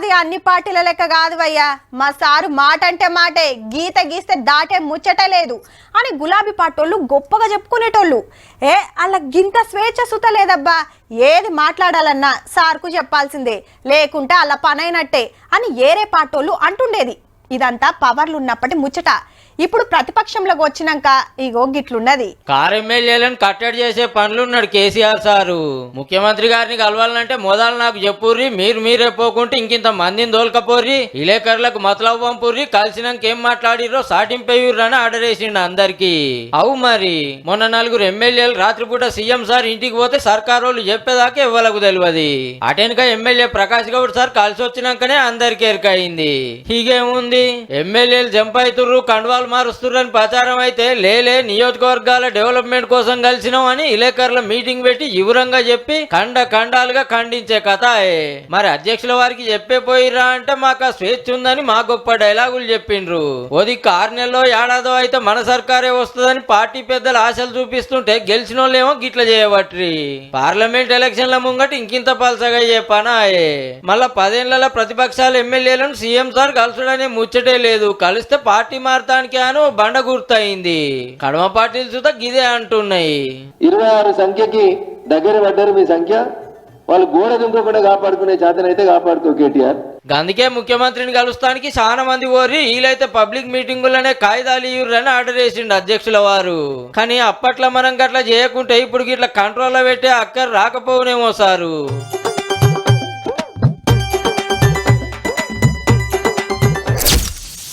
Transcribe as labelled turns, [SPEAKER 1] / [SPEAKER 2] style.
[SPEAKER 1] మాది అన్ని పార్టీల లెక్క కాదు అయ్యా మా సారు మాట అంటే మాటే గీత గీస్తే దాటే ముచ్చట లేదు. అని గులాబీ పాటోళ్ళు గొప్పగా చెప్పుకునేటోళ్ళు. ఏ అలా గింత స్వేచ్ఛ సుత లేదబ్బా. ఏది మాట్లాడాలన్నా సార్కు చెప్పాల్సిందే. లేకుంటే అలా పనైనట్టే అని ఏరే పాటోళ్ళు అంటుండేది. ఇదంతా పవర్లు ఉన్నప్పటి ముచ్చట. ఇప్పుడు ప్రతిపక్షంలోకి వచ్చినాక ఇగో గిట్లున్నది.
[SPEAKER 2] కారు ఎమ్మెల్యేలను కట్టడి చేసే పనులున్నాడు కేసీఆర్ సారు. ముఖ్యమంత్రి గారిని కలవాలంటే మొదలు నాకు చెప్పుర్రి మీరు మీరే పోకుంటే ఇంకింత మందిని దోల్కపోర్రి ఇలేకరులకు మతలబు పంపుర్రి కలిసినాక ఏం మాట్లాడిరో సాటింపేయుర్రు అని ఆర్డర్ వేసిండు అందరికి. అవు మరి మొన్న నలుగురు ఎమ్మెల్యేలు రాత్రిపూట సీఎం సార్ ఇంటికి పోతే సర్కార్ వాళ్ళు చెప్పేదాకా ఇవ్వలకు తెలియదు అటెనక ఎమ్మెల్యే ప్రకాష్ గౌడ్ సార్ కలిసి వచ్చినాకనే అందరికి ఎరకయింది హీగేముంది ఎమ్మెల్యేలు జంప్ అవుతుర్రు కండువాలు మారుస్తుర్రు అని ప్రచారం అయితే లేలే నియోజకవర్గాల డెవలప్మెంట్ కోసం కలిసినాం అని ఇలేకరుల మీటింగ్ పెట్టి వివరంగా చెప్పి ఖండ ఖండాలుగా ఖండించే కథ మరి అధ్యక్షుల వారికి చెప్పే పోయిరా అంటే మాకు ఆ స్వేచ్ఛ ఉందని మా గొప్ప డైలాగులు చెప్పిండ్రు. ఓది ఆరు నెలలో ఏడాదో అయితే మన సర్కారే వస్తుందని పార్టీ పెద్దలు ఆశలు చూపిస్తుంటే గెలిచిన వాళ్ళేమో గిట్ల చేయబట్రి. పార్లమెంట్ ఎలక్షన్ల ముంగట ఇంకింత పలసగా అయ్యే పనాయే. మళ్ళా పదేళ్ళ ప్రతిపక్షాల ఎమ్మెల్యేలను సీఎం సార్ కలుసుడనే ముచ్చటే లేదు. కలిస్తే పార్టీ మారటానికి అను బండ గుర్తయింది. కడమ పార్టీలు చూత గిదే అంటున్నాయి.
[SPEAKER 3] ఇరవై ఆరు సంఖ్యకి దగ్గర పడ్డారు మీ సంఖ్య? వాళ్ళు గోడ దుంకకుండా కాపాడుకునే చేతనైతే కాపాడుకో కేటీఆర్.
[SPEAKER 2] అందుకే ముఖ్యమంత్రిని కలుస్తానికి చాలా మంది ఓరి వీలైతే పబ్లిక్ మీటింగులనే కాయిదాలు ఇవ్వరని ఆర్డర్ వేసిండు అధ్యక్షుల వారు. కానీ అప్పట్లో మనం గట్లా చేయకుంటే ఇప్పుడు గిట్లా కంట్రోల్లో పెట్టే అక్కర్ రాకపోవునేమో సారు.